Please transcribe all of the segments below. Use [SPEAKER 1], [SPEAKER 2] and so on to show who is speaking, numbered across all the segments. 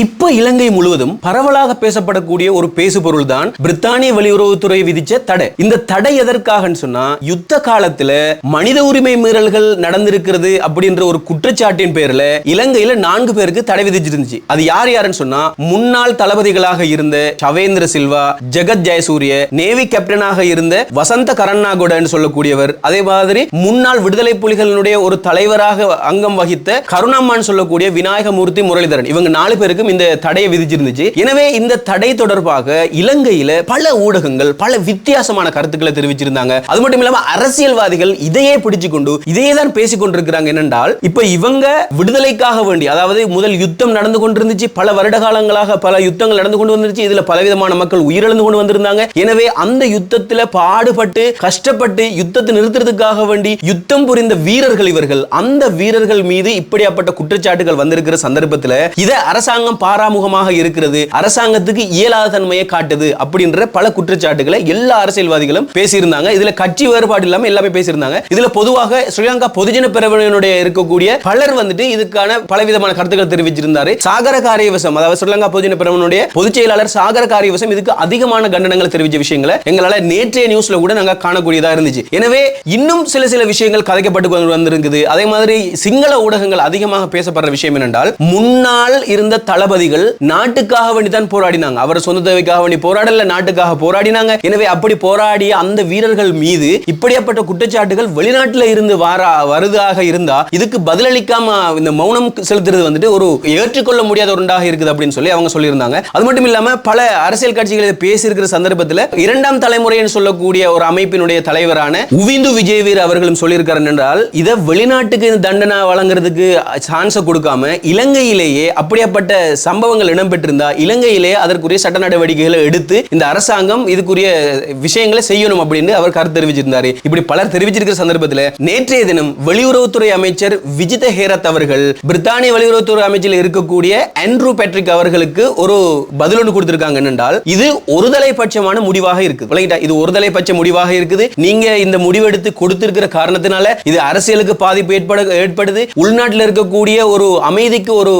[SPEAKER 1] இப்ப இலங்கை முழுவதும் பரவலாக பேசப்படக்கூடிய ஒரு பேசு பொருள் தான் பிரித்தானிய வெளியுறவுத்துறை விதிச்ச தடை. இந்த தடை எதற்காகன்னு சொன்னா யுத்த காலத்துல மனித உரிமை மீறல்கள் நடந்திருக்கிறது அப்படின்ற ஒரு குற்றச்சாட்டின் பேர்ல இலங்கையில நான்கு பேருக்கு தடை விதிச்சிருந்துச்சு. அது யார் யாருன்னு சொன்னா முன்னாள் தளபதிகளாக இருந்த சவேந்திர சில்வா ஜெகத் ஜெயசூரிய நேவி கேப்டனாக இருந்த வசந்த கரண்ணாகுடன் சொல்லக்கூடியவர் அதே மாதிரி முன்னாள் விடுதலை புலிகளினுடைய ஒரு தலைவராக அங்கம் வகித்த கருணாமான் சொல்லக்கூடிய விநாயகமூர்த்தி முரளிதரன். இவங்க நாலு பேருக்கும் இந்த தடையை விதிச்சிருந்துச்சு. எனவே இந்த தடை தொடர்பாக இலங்கையில பல ஊடகங்கள் பல வித்தியாசமான கருத்துக்களை தெரிவிச்சிருந்தாங்க. அது மட்டும் இல்லாம அரசியல்வாதிகள் இதையே பிடிச்சு கொண்டு இதையே தான் பேசிக்கொண்டிருக்கிறாங்க என்னென்றால் இப்ப இவங்க விடுதலைக்காக வேண்டி அதாவது முதல் யுத்தம் நடந்து கொண்டிருந்துச்சு பல வருட காலங்களாக பல யுத்தங்கள் நடந்து கொண்டு வந்துருச்சு இதுல பலவிதமான மக்கள் உயிரிழந்து கொண்டு வந்திருந்தாங்க. எனவே அந்த யுத்தத்துல பாடுபட்டு கஷ்டப்பட்டு யுத்தத்தை நிறுத்துறதுக்காக வேண்டி யுத்தம் புரிந்த வீரர்கள் இவர்கள் அந்த வீரர்கள் மீது இப்படியாப்பட்ட குற்றச்சாட்டுகள் வந்திருக்கிற சந்தர்ப்பத்தில் இதை அரசாங்கம் பாராமுகமாக இருக்கிறது அரசாங்கத்துக்கு இயலாத தன்மையை காட்டுது அப்படின்ற பல குற்றச்சாட்டுகளை எல்லா அரசியல்வாதிகளும் பேசியிருந்தாங்க. இதுல கட்சி வேறுபாடு இல்லாம எல்லாமே பேசியிருந்தாங்க. இதுல பொதுவாக ஸ்ரீலங்கா பொதுஜன பிரிவினுடைய இருக்கக்கூடிய பலர் வந்துட்டு இதுக்கான பலவிதமான கருத்துக்கள் தெரிவிச்சிருந்தாரு. சாகர காரியவசம் அதாவது ஸ்ரீலங்கா பொதுஜன பிரிவினுடைய பொதுச் செயலாளர் சாகர காரியவசம் இதுக்கு அதிகமான கண்டனங்களை தெரிவிச்ச விஷயங்களை எங்களால நேற்றைய நியூஸ்ல கூட நாங்க காணக்கூடியதா இருந்துச்சு. எனவே இன்னும் சில சில விஷயங்கள் கதைக்கப்பட்டு வந்திருக்குது. அதே மாதிரி சிங்கள ஊடகங்கள் அதிகமாக பேசப்படுற விஷயம் என்னென்றால் முன்னால் இருந்த தளபதிகள் நாட்டுக்காக வேண்டி தான் போராடினாங்க. அவர் சொந்த தேவைக்காக வேண்டி போராடல நாட்டுக்காக போராடினாங்க. எனவே அப்படி போராடிய அந்த வீரர்கள் மீது இப்படியாப்பட்ட குற்றச்சாட்டுகள் வெளிநாட்டில் இருந்து வார வருதாக இருந்தா இதுக்கு பதிலளிக்காம இந்த மௌனம் செலுத்துறது வந்துட்டு ஒரு ஏற்றுக்கொள்ள முடியாத ஒன்றாக இருக்குது அப்படின்னு சொல்லி அவங்க சொல்லியிருந்தாங்க. அது மட்டும் இல்லாம பல அரசியல் கட்சிகள் இதை பேசியிருக்கிற சந்தர்ப்பத்தில் இரண்டாம் தலைமுறைன்னு சொல்லக்கூடிய ஒரு அமைப்பினுடைய தலைவரான உவிந்து விஜயவீர் அவர்களும் சொல்லியிருக்காரு என்றால் இதை வெளிநாட்டுக்கு இந்த தண்டனை வழங்குறதுக்கு சான்ஸை கொடுக்காம இலங்கையிலேயே அப்படியாப்பட்ட சம்பவங்கள் இடம்பெற்றிருந்தா இலங்கையிலே அதற்குரிய சட்ட நடவடிக்கைகளை எடுத்து இந்த அரசாங்கம் இதுக்குரிய விஷயங்களை செய்யணும் அப்படின்னு அவர் கருத்து தெரிவிச்சிருந்தாரு. இப்படி பலர் தெரிவிச்சிருக்கிற சந்தர்ப்பத்தில் நேற்றைய தினம் வெளியுறவுத்துறை அமைச்சர் விஜித ஹேரத் அவர்கள் பிரித்தானிய வெளியுறவுத்துறை அமைச்சில் இருக்கக்கூடிய ஆண்ட்ரூ பேட்ரிக் அவர்களுக்கு ஒரு பதில் ஒன்று கொடுத்திருக்காங்க. என்னென்றால் இது ஒருதலை பட்சமான முடிவாக இருக்குது. இது ஒருதலை பட்ச முடிவாக இருக்குது. நீங்க இந்த முடிவெடுத்து கொடுத்திருக்கிற காரணத்தினால இது அரசியலுக்கு பாதிப்பு ஏற்பட ஏற்படுது. உள்நாட்டில் இருக்கக்கூடிய ஒரு அமைதிக்கு ஒரு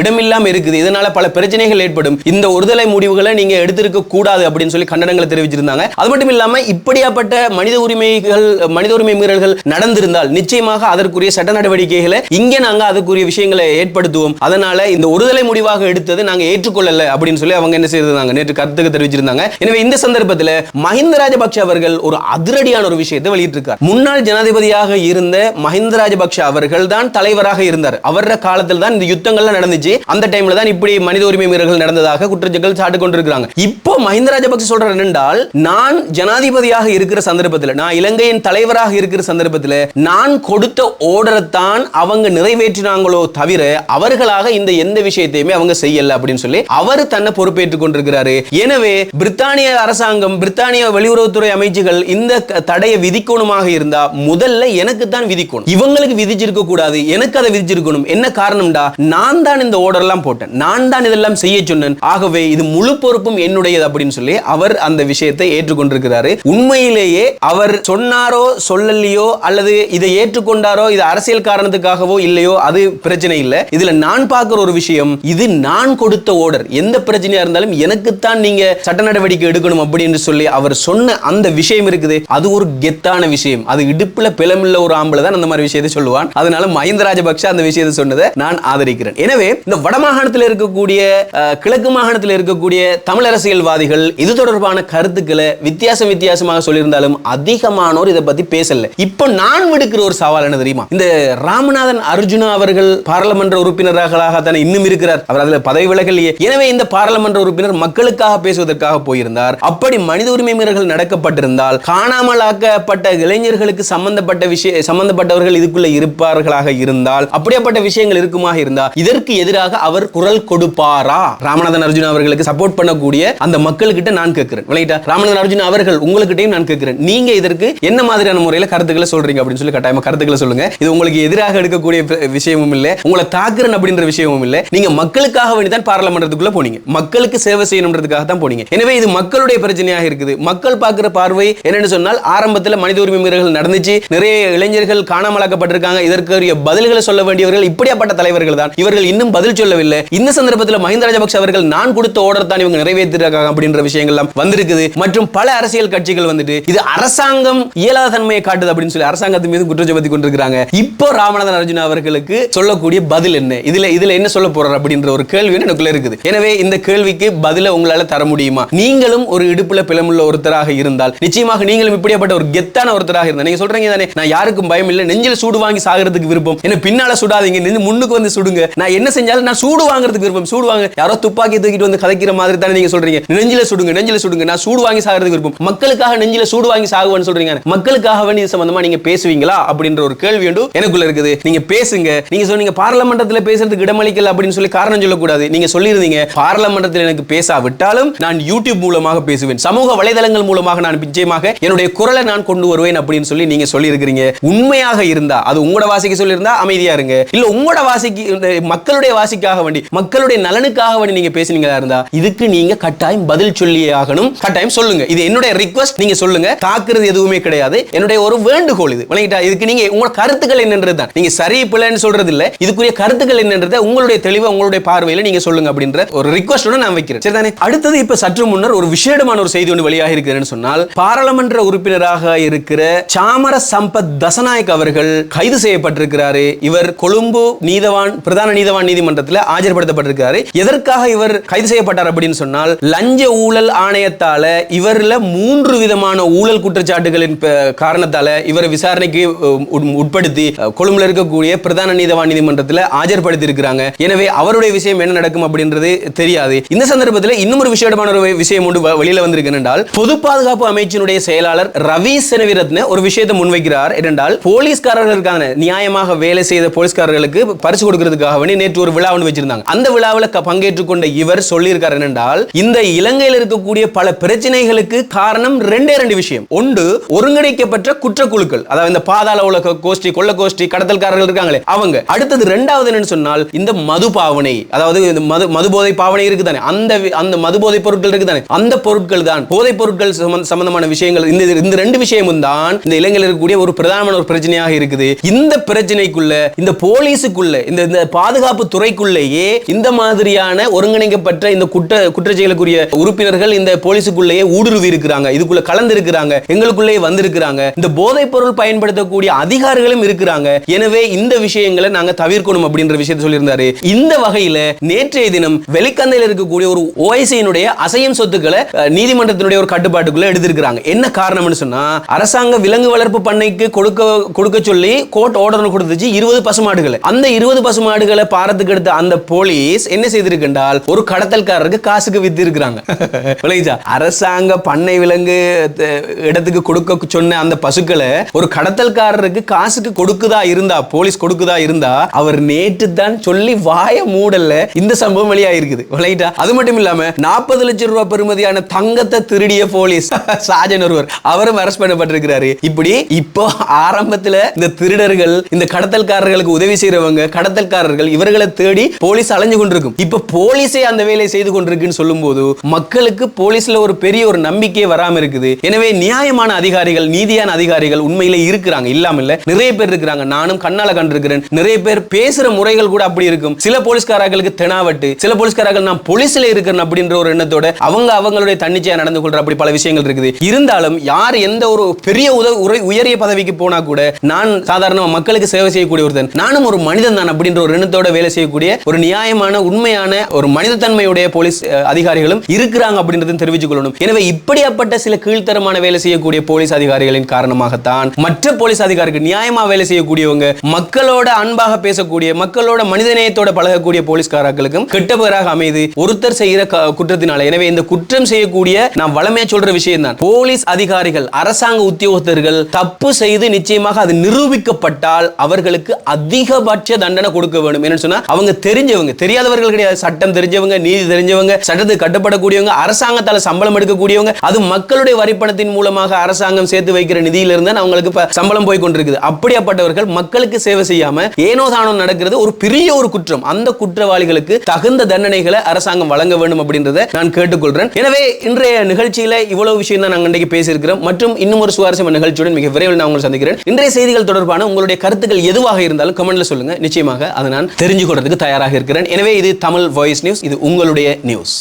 [SPEAKER 1] இடமில்லாம இருக்குது. இதனால பல பிரச்சனைகள் ஏற்படும். இந்த ஒருதலை முடிவுகளை நீங்க எடுத்திருக்க கூடாது அப்படின்னு சொல்லி கண்டனங்களை தெரிவிச்சிருந்தாங்க. அது மட்டும் இல்லாம இப்படியாப்பட்ட மனித உரிமைகள் மனித உரிமை மீறல்கள் நடந்திருந்தால் நிச்சயமாக அதற்குரிய சட்ட நடவடிக்கைகளை இங்கே நாங்க அதுக்குரிய விஷயங்களை ஏற்படுத்துவோம். அதனால இந்த ஒருதலை முடிவாக எடுத்தது நாங்க ஏற்றுக்கொள்ளல அப்படின்னு சொல்லி அவங்க என்ன செய்திருந்தாங்க? நேற்று கருத்துக்கு தெரிவிச்சிருந்தாங்க. எனவே இந்த சந்தர்ப்பத்தில் மஹிந்த ராஜபக்ஷ அவர்கள் ஒரு அதிரடியான ஒரு விஷயத்தை வெளியிட்டிருக்கார். முன்னாள் ஜனாதிபதியாக இருந்த மஹிந்த ராஜபக்ஷ அவர்கள் தான் தலைவராக இருந்தார். அவர காலத்தில் தான் இந்த யுத்தங்கள்லாம் நடந்துச்சு. அந்த டைம்ல தான் இப்படி மனித உரிமை மீறல்கள் நடந்ததாக குற்றச்சாட்டுகள் சாட்டு கொண்டிருக்கிறாங்க. இப்போ மஹிந்த ராஜபக்ஷ சொல்றது என்னென்றால் நான் ஜனாதிபதியாக இருக்கிற சந்தர்ப்பத்தில் நான் இலங்கையின் தலைவராக இருக்கிற சந்தர்ப்பத்தில் நான் கொடுத்த ஓர்டரை தான் அவங்க நிறைவேற்றினாங்களோ தவிர அவர்களாக இந்த எந்த விஷயத்தையுமே அவங்க செய்யல அப்படின்னு சொல்லி அவர் தன்னை பொறுப்பேற்றுக் கொண்டிருக்கிறாரு. எனவே பிரித்தானிய அரசாங்கம் பிரித்தானிய வெளியுறவுத்துறை அமைச்சுகள் இந்த க- தடையை விதிக்கணுமாக இருந்தா முதல்ல எனக்கு தான் விதிக்கணும். இவங்களுக்கு விதிச்சிருக்க கூடாது எனக்கு அதை விதிச்சிருக்கணும். என்ன காரணம்டா? நான் தான் இந்த ஓடர்லாம் போட்டேன். போட்டேன் நான் தான் இதெல்லாம் செய்ய சொன்னேன். ஆகவே இது முழு பொறுப்பும் என்னுடையது அப்படின்னு சொல்லி அவர் அந்த விஷயத்தை ஏற்றுக்கொண்டிருக்கிறாரு. உண்மையிலேயே அவர் சொன்னாரோ சொல்லலையோ அல்லது இதை ஏற்றுக்கொண்டாரோ இது அரசியல் காரணத்துக்காகவோ இல்லையோ அது பிரச்சனை இல்லை. இதுல நான் பார்க்கிற ஒரு விஷயம் இது நான் கொடுத்த ஓர்டர் எந்த பிரச்சனையா இருந்தாலும் எனக்குத்தான் நீங்க சட்ட நடவடிக்கை எடுக்கணும் அப்படின்னு சொல்லி அவர் சொன்ன அந்த விஷயம் இருக்குது. அது ஒரு கெத்தான விஷயம். அது இடுப்புல பிளமில்ல ஒரு ஆம்பளை தான் அந்த மாதிரி விஷயத்தை சொல்லுவான். அதனால மஹிந்த ராஜபக்ஷ அந்த விஷயத்தை சொன்னதை நான் ஆதரிக்கிறேன். எனவே இந்த வடமாகாணத்தில் இருக்கக்கூடிய கிழக்கு மாகாணத்தில் இருக்கக்கூடிய தமிழ் அரசியல்வாதிகள் இது தொடர்பான கருத்துக்களை வித்தியாசம் வித்தியாசமாக சொல்லியிருந்தாலும் அதிகமானோர் இதை பத்தி பேசல. இப்போ நான் விடுக்கிற ஒரு சவால் என்ன தெரியுமா? இந்த ராமநாதன் அர்ஜுனா அவர்கள் பாராளுமன்ற உறுப்பினர்களாக தானே இன்னும் இருக்கிறார். அவர் அதில் பதவி விலகலையே. எனவே இந்த பாராளுமன்ற உறுப்பினர் மக்களுக்காக பேசுவதற்காக போயிருந்தார். அப்படி மனித உரிமை மீறல்கள் நடக்கப்பட்டிருந்தால் காணாமலாக்கப்பட்ட இளைஞர்களுக்கு சம்பந்தப்பட்ட விஷய சம்பந்தப்பட்டவர்கள் இதுக்குள்ள இருப்பார்களாக இருந்தால் அப்படியாப்பட்ட விஷயங்கள் இருக்குமாக இருந்தால் இதற்கு எதிராக அவர் குரல் கொடுப்பாரா? ராமநாதன் அர்ஜுன் அவர்களுக்கு சப்போர்ட் பண்ணக்கூடிய அந்த மக்கள்கிட்ட நான் கேட்கிறேன். விளையாட்டா? ராமநாதன் அர்ஜுன் அவர்கள் உங்ககிட்டயும் நான் கேட்கிறேன். நீங்க இதற்கு என்ன மாதிரியான முறையில கருத்துக்களை சொல்றீங்க அப்படின்னு சொல்லி கட்டாயமா கருத்துக்களை சொல்லுங்க. இது உங்களுக்கு எதிராக எடுக்கக்கூடிய விஷயமும் இல்ல. உங்களை தாக்குறேன் அப்படின்ற விஷயமும் இல்ல. நீங்க மக்களுக்காக வேண்டி தான் பாராளுமன்றத்துக்குள்ள போனீங்க. மக்களுக்கு சேவை செய்யணுன்றதுக்காக தான் போனீங்க. எனவே இது மக்களுடைய பிரச்சனையாக இருக்குது. மக்கள் பார்க்கிற பார்வை என்னன்னு சொன்னால் ஆரம்பத்தில் மனித உரிமை மீறல்கள் நடந்துச்சு. நிறைய இளைஞர்கள் காணாமலாக்கப்பட்டிருக்காங்க. இதற்குரிய பதில்களை சொல்ல வேண்டியவர்கள் இப்படியாப்பட்ட தலைவர்கள் தான். இவர்கள் இன்னும் பதில் சொல்லவில்லை. இந்த சந்தர்ப்பத்தில் மஹிந்த ராஜபக்ஷ அவர்கள் நான் கொடுத்த ஆர்டர் தான் இவங்க நிறைவேற்றிருக்காங்க அப்படின்ற விஷயங்கள்லாம் வந்திருக்குது. மற்றும் பல அரசியல் கட்சிகள் வந்துட்டு இது அரசாங்கம் இயலாத தன்மையை காட்டுது அப்படின்னு சொல்லி அரசாங்கத்து மீது குற்றம் சுமத்தி கொண்டிருக்கிறாங்க இப்போ ராமநாதன் அர்ஜுனா அவர்களுக்கு சொல்லக்கூடிய பதில் என்ன? இதுல இதுல என்ன சொல்ல போறார் அப்படின்ற ஒரு கேள்வி எனக்குள்ள இருக்குது. எனவே இந்த கேள்விக்கு பதில உங்களால தர முடியுமா? நீங்களும் ஒரு இடுப்புல பிளமுள்ள ஒருத்தராக இருந்தால் நிச்சயமாக நீங்களும் இப்படியாப்பட்ட ஒரு கெத்தான ஒருத்தராக இருந்தால் நீங்க சொல்றீங்க தானே நான் யாருக்கும் பயம் இல்லை நெஞ்சில் சூடு வாங்கி சாகிறதுக்கு விருப்பம். என்ன பின்னால சுடாதீங்க முன்னுக்கு வந்து சுடுங்க. நான் என்ன செஞ்சாலும் நான் சூடு வாங்குறதுக்கு விருப்பம். சூடு வாங்க யாரோ துப்பாக்கி தூக்கிட்டு வந்து கதைக்கிற மாதிரி தானே நீங்க சொல்றீங்க. நெஞ்சில சுடுங்க நெஞ்சில சுடுங்க. நான் சூடு வாங்கி சாகிறதுக்கு விருப்பம். மக்களுக்காக நெஞ்சில சூடு வாங்கி சாகுவேன்னு சொல்றீங்க. மக்களுக்காக வேண்டிய சம்பந்தமா நீங்க பேசுவீங்களா? அப்படின்ற ஒரு கேள்வி உண்டு எனக்குள்ள இருக்குது. நீங்க பேசுங்க. நீங்க சொன்னீங்க பார்லமெண்டத்துல பேசுறதுக்கு இடமளிக்கல அப்படின்னு சொல்லி காரணம் சொல்லக்கூடாது. நீங்க சொல்லியிருந்தீங்க பாராளுமன்றத்தில் எனக்கு பேசாவிட்டாலும் நான் யூடியூப் மூலமாக பேசுவேன். சமூக வலைதளங்கள் மூலமாக நான் நிச்சயமாக என்னுடைய குரலை நான் கொண்டு வருவேன் அப்படின்னு சொல்லி நீங்க சொல்லியிருக்கிறீங்க. உண்மையாக இருந்தா அது உங்களோட வாசிக்கு சொல்லியிருந்தா அமைதியா இருங்க. இல்ல உங்களோட வாசிக்கு மக்களுடைய வாசிக்காக வேண்டி மக்களுடைய நலனுக்காக வேண்டி நீங்க பேசுனீங்களா இருந்தா இதுக்கு நீங்க கட்டாயம் பதில் சொல்லியே ஆகணும். கட்டாயம் சொல்லுங்க. இது என்னுடைய ரிக்வஸ்ட் நீங்க சொல்லுங்க. தாக்குறது எதுவுமே கிடையாது. என்னுடைய ஒரு வேண்டுகோள் இது. விளங்கிட்டா இதுக்கு நீங்க உங்களோட கருத்துக்கள் என்னன்றது தான். நீங்க சரி பிள்ளைன்னு சொல்றது இல்ல இதுக்குரிய கருத்துக்கள் என்னன்றத உங்களுடைய தெளிவை உங்களுடைய பார்வையில நீங்க சொல்லுங்க அப்படின்ற ஒரு ரிக்வஸ்டோட நான் வைக்கிறேன். சரி தானே அடுத்தது இப்ப சற்று முன்னர் ஒரு விசேடமான ஒரு செய்தி ஒன்று வெளியாக இருக்குதுன்னு சொன்னால் பாராளுமன்ற உறுப்பினராக இருக்கிற சாமர சம்பத் தசநாயக் அவர்கள் கைது செய்யப்பட்டிருக்கிறாரு. இவர் கொழும்பு நீதவான் பிரதான நீதவான் நீதிமன்றத்தில் ஆஜர் ஆஜர்படுத்தப்பட்டிருக்கிறாரு எதற்காக இவர் கைது செய்யப்பட்டார் அப்படின்னு சொன்னால் லஞ்ச ஊழல் ஆணையத்தால இவர்ல மூன்று விதமான ஊழல் குற்றச்சாட்டுகளின் காரணத்தால இவரை விசாரணைக்கு உட்படுத்தி கொழும்புல இருக்கக்கூடிய பிரதான நீதவான் நீதிமன்றத்தில் ஆஜர்படுத்தி இருக்கிறாங்க எனவே அவருடைய விஷயம் என்ன நடக்கும் அப்படின்றது தெரியாது. இந்த சந்தர்ப்பத்தில் இன்னும் ஒரு ஒரு விஷயம் ஒன்று வெளியில வந்திருக்கு என்றால் பொது பாதுகாப்பு அமைச்சினுடைய செயலாளர் ரவி செனவிரத்ன ஒரு விஷயத்தை முன்வைக்கிறார். என்றால் போலீஸ்காரர்களுக்கான நியாயமாக வேலை செய்த போலீஸ்காரர்களுக்கு பரிசு கொடுக்கிறதுக்காக வேண்டி நேற்று ஒரு விழா ஒன்று வச்சிருந்தாங்க. அந்த விழாவில் பங்கேற்றுக் கொண்ட இவர் சொல்லியிருக்கார் என்னென்றால் இந்த இலங்கையில் இருக்கக்கூடிய பல பிரச்சனைகளுக்கு காரணம் ரெண்டே ரெண்டு விஷயம். ஒன்று ஒருங்கிணைக்கப்பட்ட குற்றக்குழுக்கள். அதாவது இந்த பாதாள உலக கோஷ்டி கொள்ள கோஷ்டி கடத்தல்காரர்கள் இருக்காங்களே அவங்க. அடுத்தது ரெண்டாவது என்னன்னு சொன்னால் இந்த மது பாவனை. அதாவது இந்த மது மது போதை பாவனை இருக்குதானே? அந்த அந்த மது போதை பொருட்கள் இருக்குதானே? அந்த பொருட்கள் தான். போதை பொருட்கள் சம்பந்தமான விஷயங்கள் இந்த இந்த ரெண்டு விஷயமும் தான் இந்த இலங்கையில் இருக்கக்கூடிய ஒரு பிரதானமான ஒரு பிரச்சனையாக இருக்குது. இந்த பிரச்சனைக்குள்ள இந்த போலீஸுக்குள்ள இந்த இந்த பாதுகாப்பு துறைக்குள்ளேயே உண்மையிலேயே இந்த மாதிரியான ஒருங்கிணைக்கப்பட்ட இந்த குற்ற குற்றச்செயலுக்குரிய உறுப்பினர்கள் இந்த போலீஸுக்குள்ளேயே ஊடுருவி இருக்கிறாங்க. இதுக்குள்ள கலந்து இருக்கிறாங்க எங்களுக்குள்ளேயே வந்திருக்கிறாங்க. இந்த போதைப் பொருள் பயன்படுத்தக்கூடிய அதிகாரிகளும் இருக்கிறாங்க. எனவே இந்த விஷயங்களை நாங்க தவிர்க்கணும் அப்படின்ற விஷயத்தை சொல்லியிருந்தாரு. இந்த வகையில நேற்றைய தினம் வெளிக்கந்தையில் இருக்கக்கூடிய ஒரு ஓஐசியினுடைய அசையும் சொத்துக்களை நீதிமன்றத்தினுடைய ஒரு கட்டுப்பாட்டுக்குள்ள எடுத்திருக்கிறாங்க. என்ன காரணம்னு சொன்னா அரசாங்க விலங்கு வளர்ப்பு பண்ணைக்கு கொடுக்க கொடுக்க சொல்லி கோர்ட் ஆர்டர் கொடுத்துச்சு இருபது பசுமாடுகளை. அந்த இருபது பசுமாடுகளை பாரத்துக்கு எடுத்த அந்த போலீஸ் போலீஸ் என்ன செய்திருக்கின்றால் ஒரு கடத்தல்காரருக்கு காசுக்கு வித்து இருக்கிறாங்க அரசாங்க பண்ணை விலங்கு இடத்துக்கு கொடுக்க சொன்ன அந்த பசுக்களை ஒரு கடத்தல்காரருக்கு காசுக்கு கொடுக்குதா இருந்தா போலீஸ் கொடுக்குதா இருந்தா அவர் நேற்று தான் சொல்லி வாய மூடல்ல இந்த சம்பவம் வெளியாயிருக்குது விளையிட்டா அது மட்டும் இல்லாம நாற்பது லட்சம் ரூபாய் பெறுமதியான தங்கத்தை திருடிய போலீஸ் சாஜன் ஒருவர் அவரும் அரெஸ்ட் பண்ணப்பட்டிருக்கிறாரு. இப்படி இப்போ ஆரம்பத்துல இந்த திருடர்கள் இந்த கடத்தல்காரர்களுக்கு உதவி செய்யறவங்க கடத்தல்காரர்கள் இவர்களை தேடி போலீஸ் அலைஞ்சு கொண்டிருக்கும். இப்ப போலீஸே அந்த வேலையை செய்து கொண்டிருக்குன்னு சொல்லும்போது மக்களுக்கு போலீஸ்ல ஒரு பெரிய ஒரு நம்பிக்கை வராம இருக்குது. எனவே நியாயமான அதிகாரிகள் நீதியான அதிகாரிகள் உண்மையிலே இருக்கிறாங்க. இல்லாம இல்ல. நிறைய பேர் இருக்கிறாங்க. நானும் கண்ணால கண்டிருக்கிறேன். நிறைய பேர் பேசுற முறைகள் கூட அப்படி இருக்கும். சில போலீஸ்காரர்களுக்கு தெனாவட்டு சில போலீஸ்காரர்கள் நான் போலீஸ்ல இருக்கிறேன் அப்படின்ற ஒரு எண்ணத்தோட அவங்க அவங்களுடைய தன்னிச்சையா நடந்து கொள்ற அப்படி பல விஷயங்கள் இருக்குது. இருந்தாலும் யார் எந்த ஒரு பெரிய உதவி உயரிய பதவிக்கு போனா கூட நான் சாதாரண மக்களுக்கு சேவை செய்யக்கூடிய ஒருத்தன். நானும் ஒரு மனிதன் தான் அப்படின்ற ஒரு எண்ணத்தோட வேலை செய்யக்கூடிய ஒரு நியாயமான உண்மையான ஒரு மனிதத்தன்மையுடைய போலீஸ் அதிகாரிகளும் இருக்கிறாங்க அப்படின்றதையும் தெரிவித்துக் கொள்ளணும் எனவே இப்படியாப்பட்ட சில கீழ்த்தரமான வேலை செய்யக்கூடிய போலீஸ் அதிகாரிகளின் காரணமாகத்தான் மற்ற போலீஸ் அதிகாரிகள் நியாயமா வேலை செய்யக்கூடியவங்க மக்களோட அன்பாக பேசக்கூடிய மக்களோட மனிதநேயத்தோட பழகக்கூடிய போலீஸ்காரர்களுக்கும் கெட்ட பேராக அமைது ஒருத்தர் செய்கிற குற்றத்தினால. எனவே இந்த குற்றம் செய்யக்கூடிய நான் வளமையா சொல்ற விஷயம் தான் போலீஸ் அதிகாரிகள் அரசாங்க உத்தியோகத்தர்கள் தப்பு செய்து நிச்சயமாக அது நிரூபிக்கப்பட்டால் அவர்களுக்கு அதிகபட்ச தண்டனை கொடுக்க வேண்டும். என்ன சொன்னா அவங்க தெரிஞ்சவங்க தெரியாதவர்கள் கிடையாது. சட்டம் தெரிஞ்சவங்க நீதி தெரிஞ்சவங்க சட்டத்துக்கு கட்டுப்படக்கூடியவங்க அரசாங்கத்தால சம்பளம் எடுக்கக்கூடியவங்க அது மக்களுடைய வரிப்பணத்தின் மூலமாக அரசாங்கம் சேர்த்து வைக்கிற நிதியிலிருந்து அவங்களுக்கு சம்பளம் போய் கொண்டிருக்குது. அப்படியாப்பட்டவர்கள் மக்களுக்கு சேவை செய்யாம ஏனோ தானோ நடக்கிறது ஒரு பெரிய ஒரு குற்றம். அந்த குற்றவாளிகளுக்கு தகுந்த தண்டனைகளை அரசாங்கம் வழங்க வேண்டும் அப்படின்றத நான் கேட்டுக்கொள்றேன். எனவே இன்றைய நிகழ்ச்சியில இவ்வளவு விஷயம் தான் நாங்கள் இன்றைக்கு பேசியிருக்கிறோம். மற்றும் இன்னும் ஒரு சுவாரஸ்யமான நிகழ்ச்சியுடன் மிக விரைவில் நான் உங்களை சந்திக்கிறேன். இன்றைய செய்திகள் தொடர்பான உங்களுடைய கருத்துக்கள் எதுவாக இருந்தாலும் கமெண்ட்ல சொல்லுங்க. நிச்சயமாக அதை நான் தெரிஞ்சு கொள்றதுக்கு தயாராக இருக்கிறேன். இருக்கிறேன் எனவே இது தமிழ் வாய்ஸ் நியூஸ் இது உங்களுடைய நியூஸ்